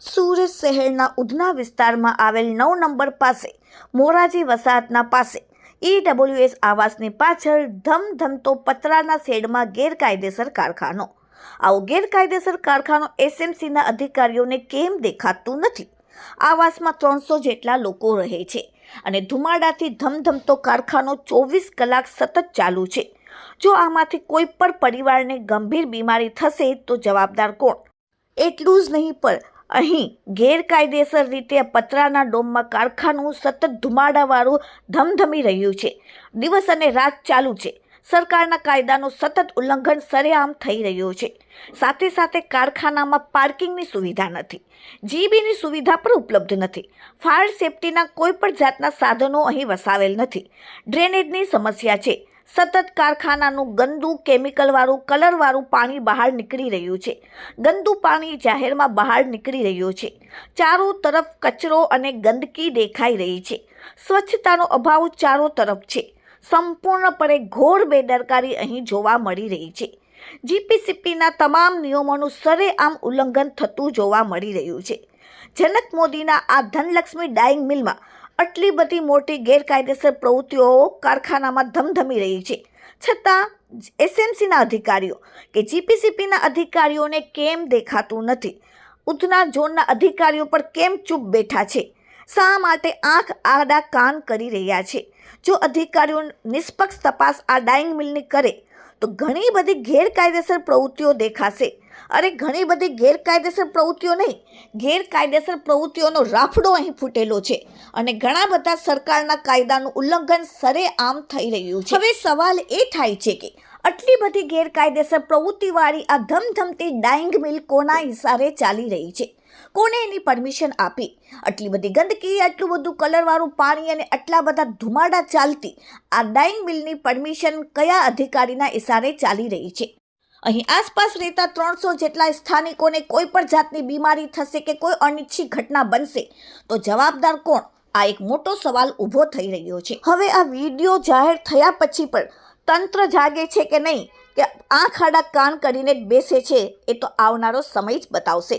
સુરત શહેરના ઉધના વિસ્તારમાં આવેલ નવ નંબર પાસે મોરાજી વસાહતના પાસે. ઈડબ્લ્યુએસ આવાસની પાછળ ધમધમતો પતરાના શેડમાં ગેરકાયદેસર કારખાનો. આવો ગેરકાયદેસર કારખાનો એસએમસીના અધિકારીઓને કેમ દેખાતું નથી? આવાસમાં ત્રણસો જેટલા લોકો રહે છે અને ધુમાડાથી ધમધમતો કારખાનો ચોવીસ કલાક સતત ચાલુ છે. જો આમાંથી કોઈ પણ પરિવારને ગંભીર બીમારી થશે તો જવાબદાર કોણ? એટલું જ નહીં, પણ અહીં ગેરકાયદેસર રીતે પતરાના ડોમમાં કારખાનું સતત ધુમાડાવાળું ધમધમી રહ્યું છે. દિવસ અને રાત ચાલુ છે. સરકારના કાયદાનું સતત ઉલ્લંઘન સરેઆમ થઈ રહ્યું છે. સાથે સાથે કારખાનામાં પાર્કિંગની સુવિધા નથી. જીબીની સુવિધા પણ ઉપલબ્ધ નથી. ફાયર સેફટીના કોઈ પણ જાતના સાધનો અહીં વસાવેલ નથી. ડ્રેનેજની સમસ્યા છે. સતત કારખાનાનું ગંદુ કેમિકલવાળું, કલરવાળું પાણી બહાર નીકળી રહ્યું છે. ગંદુ પાણી જાહેરમાં બહાર નીકળી રહ્યું છે. ચારો તરફ કચરો અને ગંદકી દેખાઈ રહી છે. સ્વચ્છતાનો અભાવ ચારો તરફ છે. સંપૂર્ણપણે ઘોર બેદરકારી અહીં જોવા મળી રહી છે. જીપીસીપીના તમામ નિયમોનું સરેઆમ ઉલ્લંઘન થતું જોવા મળી રહ્યું છે. જનક મોદીના આ ધનલક્ષ્મી ડાઇંગ મિલમાં આટલી બધી મોટી ગેરકાયદેસર પ્રવૃત્તિઓ કારખાનામાં ધમધમી રહી છે. છતાં એસએમસીના અધિકારીઓ કે જીપીસીપીના અધિકારીઓને કેમ દેખાતું નથી? ઉધના ઝોનના અધિકારીઓ પર કેમ ચૂપ બેઠા છે? શા માટે આંખ આડા કાન કરી રહ્યા છે? જો અધિકારીઓ નિષ્પક્ષ તપાસ આ ડાઇંગ મિલની કરે તો ઘણી બધી ગેરકાયદેસર પ્રવૃત્તિઓ દેખાશે. અરે, ઘણી બધી ગેરકાયદેસર પ્રવૃત્તિઓ નહીં. ગેરકાયદેસર પ્રવૃત્તિઓનો રાફડો અહીં ફૂટેલો છે અને ઘણા બધા સરકારના કાયદાનું ઉલ્લંઘન સરેઆમ થઈ રહ્યું છે. હવે સવાલ એ થાય છે કે આટલી બધી ગેરકાયદેસર પ્રવૃત્તિવાળી આ ધમધમતી ડાઇંગ મિલ કોના ઇશારે ચાલી રહી છે? કોને એની પરમિશન આપી? આટલી બધી ગંદકી, આટલું બધું કલરવાળું પાણી અને આટલા બધા ધુમાડા ચાલતી, આ ડાઇંગ મિલની પરમિશન કયા અધિકારીના ઇશારે ચાલી રહી છે? અહીં આસપાસ રહેતા ત્રણસો જેટલા સ્થાનિકોને કોઈ પણ જાતની બીમારી થશે કે કોઈ અનિચ્છિત ઘટના બનશે, તો જવાબદાર કોણ? આ એક મોટો સવાલ ઊભો થઈ રહ્યો છે. હવે આ વીડિયો જાહેર થયા પછી પણ તંત્ર જાગે છે કે નહીં? કે આંખ આડા કાન કરીને બેસે છે, એ તો આવનારો સમય જ બતાવશે.